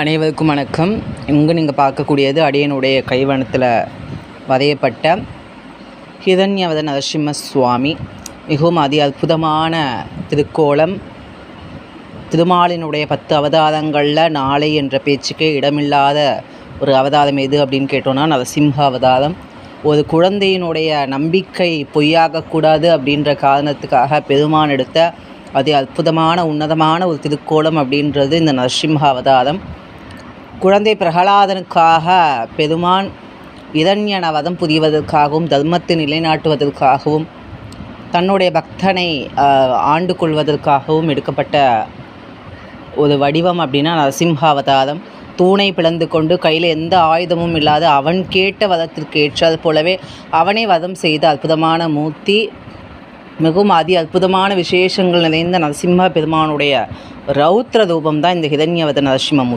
அனைவருக்கும் வணக்கம். இங்கு நீங்கள் பார்க்கக்கூடியது அடியனுடைய கைவனத்தில் வரையப்பட்ட ஹிரண்யவத நரசிம்ம சுவாமி. மிகவும் அதி அற்புதமான திருக்கோலம் திருமாலினுடைய பத்து அவதாரங்களில் நாளை என்ற பேச்சுக்கே இடமில்லாத ஒரு அவதாரம் எது அப்படின்னு கேட்டோன்னா நரசிம்ம அவதாரம். ஒரு குழந்தையினுடைய நம்பிக்கை பொய்யாகக்கூடாது அப்படின்ற காரணத்துக்காக பெருமான் எடுத்த அதி அற்புதமான உன்னதமான ஒரு திருக்கோலம் அப்படின்றது இந்த நரசிம்ம அவதாரம். குழந்தை பிரகலாதனுக்காக பெருமான் இரண்யன வதம் புரிவதற்காகவும் தர்மத்தை நிலைநாட்டுவதற்காகவும் தன்னுடைய பக்தனை ஆண்டு கொள்வதற்காகவும் எடுக்கப்பட்ட ஒரு வடிவம் அப்படின்னா நரசிம்ஹாவதாரம். தூணை பிளந்து கொண்டு கையில் எந்த ஆயுதமும் இல்லாத அவன் கேட்ட வதத்திற்கு ஏற்றது போலவே அவனை வதம் செய்த அற்புதமான மூர்த்தி மிகவும் அதி அற்புதமான விசேஷங்கள் நிறைந்த நரசிம்ம பெருமானுடைய ரௌத்ர ரூபம் தான் இந்த ஹிரண்யவத நரசிம்ம மூர்த்தி.